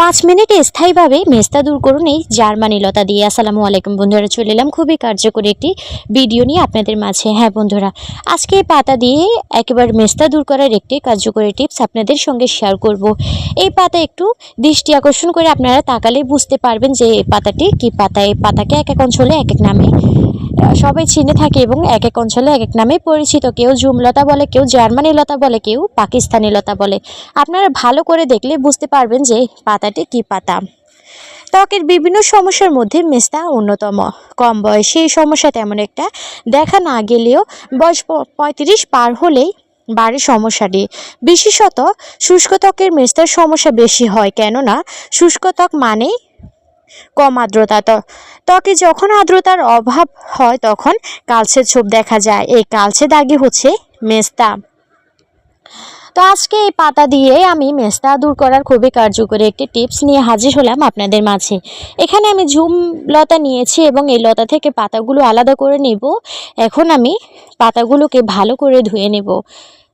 পাঁচ মিনিটে স্থায়ীভাবে মেস্তা দূর করুন এই জার্মানি লতা দিয়ে। আসসালামু আলাইকুম বন্ধুরা, চলে এলাম খুবই কার্যকরী একটি ভিডিও নিয়ে আপনাদের মাঝে। হ্যাঁ বন্ধুরা, আজকে এই পাতা দিয়ে একেবারে মেস্তা দূর করার একটি কার্যকরী টিপস আপনাদের সঙ্গে শেয়ার করব। এই পাতা একটু দৃষ্টি আকর্ষণ করে আপনারা তাকালে বুঝতে পারবেন যে এই পাতাটি কি পাতা, এই পাতাকে এক এক অঞ্চলে এক এক নামে সবাই চিনে থাকে এবং এক এক অঞ্চলে এক এক নামে পরিচিত। কেউ জুমলতা বলে, কেউ জার্মানি লতা বলে, কেউ পাকিস্তানি লতা বলে। আপনারা ভালো করে দেখলে বুঝতে পারবেন যে পাতাটি কি পাতা। ত্বকের বিভিন্ন সমস্যার মধ্যে মেস্তা অন্যতম। কম বয়সে এই সমস্যা তেমন একটা দেখা না গেলেও বয়স পঁয়ত্রিশ পার হলেই বাড়ে সমস্যাটি। বিশেষত শুষ্ক ত্বকের মেস্তার সমস্যা বেশি হয়, কেননা শুষ্ক ত্বক মানেই কম আর্দ্রতা। ত্বক- যখন আর্দ্রতার অভাব হয়, তখন কালচে ছোপ দেখা যায়। এই কালচে দাগই হচ্ছে মেস্তা। তো আজকে এই পাতা দিয়ে আমি মেস্তা দূর করার খুবই কার্যকরী একটি টিপস নিয়ে হাজির হলাম আপনাদের মাঝে। এখানে আমি ঝুম লতা নিয়েছি এবং এই লতা থেকে পাতাগুলো আলাদা করে নেব। এখন আমি পাতাগুলোকে ভালো করে ধুয়ে নেব।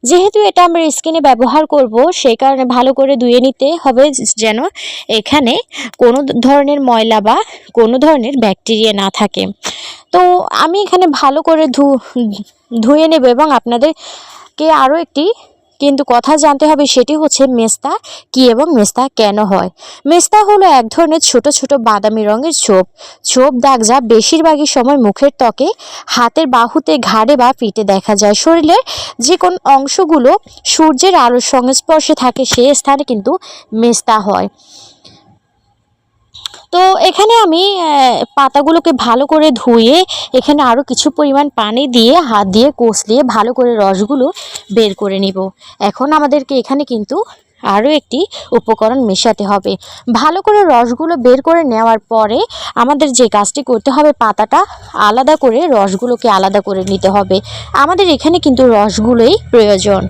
যেহেতু এটা আমরা স্কিনে ব্যবহার করব, সেই কারণে ভালো করে ধুয়ে নিতে হবে যেন এখানে কোনো ধরনের ময়লা বা কোনো ধরনের ব্যাকটেরিয়া না থাকে। তো আমি এখানে ভালো করে ধু, ধুয়ে নেব এবং আপনাদেরকে আরও একটি কিন্তু কথা জানতে হবে সেটি হচ্ছে মেস্তা কি এবং মেস্তা কেন হয়। মেস্তা হলো এক ধরনের ছোট ছোট বাদামি রঙের ছোপ। ছোপ দাগ যা বেশিরভাগই সময় মুখের ত্বকে, হাতের বাহুতে ঘাড়ে বা পিঠে দেখা যায়। শরীরের যে কোন অংশগুলো সূর্যের আলোর সংস্পর্শে থাকে সে স্থানে কিন্তু মেস্তা হয়। এখানে আমি পাতাগুলোকে ভালো করে ধুয়ে, এখানে আরও কিছু পরিমাণ পানি দিয়ে, হাত দিয়ে কষলিয়ে ভালো করে রসগুলো বের করে নিব। এখন আমাদেরকে এখানে কিন্তু আরও একটি উপকরণ মেশাতে হবে। ভালো করে রসগুলো বের করে নেওয়ার পরে, আমাদের যে কাজটি করতে হবে পাতাটা, আলাদা করে রসগুলোকে আলাদা করে নিতে হবে। আমাদের এখানে কিন্তু রসগুলোই প্রয়োজন।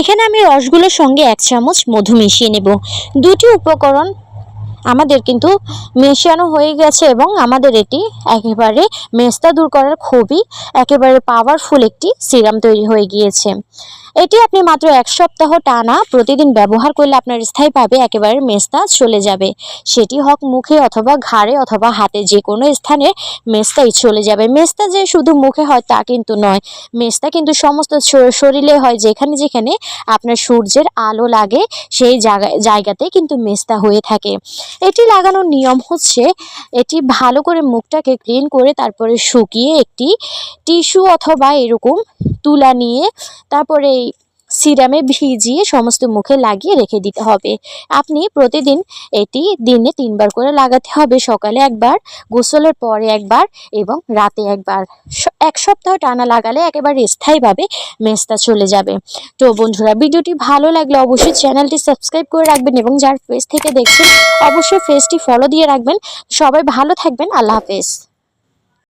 এখানে আমি রসগুলোর সঙ্গে এক চামচ মধু মিশিয়ে নেব। দুটি উপকরণ আমাদের কিন্তু মেশানো হয়ে গেছে এবং আমাদের এটি একেবারে মেস্তা দূর করার খুবই একেবারে পাওয়ারফুল একটি সিরাম তৈরি হয়ে গিয়েছে। এটি আপনি মাত্র এক সপ্তাহ টানা প্রতিদিন ব্যবহার করলে আপনার স্থায়ীভাবে একেবারে মেস্তা চলে যাবে। সেটি হোক মুখে অথবা ঘাড়ে অথবা হাতে যে কোনো স্থানে মেস্তাই চলে যাবে। মেস্তা যে শুধু মুখে হয় তা কিন্তু নয়। মেস্তা কিন্তু সমস্ত শরীরে হয় যেখানে যেখানে আপনার সূর্যের আলো লাগে, সেই জায়গায় জায়গাতে কিন্তু মেস্তা হয়ে থাকে। এটি লাগানোর নিয়ম হচ্ছে, এটি ভালো করে মুখটাকে ক্লিন করে তারপরে শুকিয়ে একটি টিস্যু অথবা এরকম তুলা নিয়ে তারপরে এই সিরামে ভিজিয়ে সমস্ত মুখে লাগিয়ে রেখে দিতে হবে। আপনি প্রতিদিন এটি দিনে তিনবার করে লাগাতে হবে। সকালে একবার, গোসলের পরে একবার এবং রাতে একবার। এক সপ্তাহ টানা লাগালে একেবারে স্থায়ীভাবে মেস্তা চলে যাবে। তো বন্ধুরা, ভিডিওটি ভালো লাগলে অবশ্যই চ্যানেলটি সাবস্ক্রাইব করে রাখবেন এবং যার ফেস থেকে দেখছেন, অবশ্যই ফেসটি ফলো দিয়ে রাখবেন। সবাই ভালো থাকবেন। আল্লাহ হাফেজ।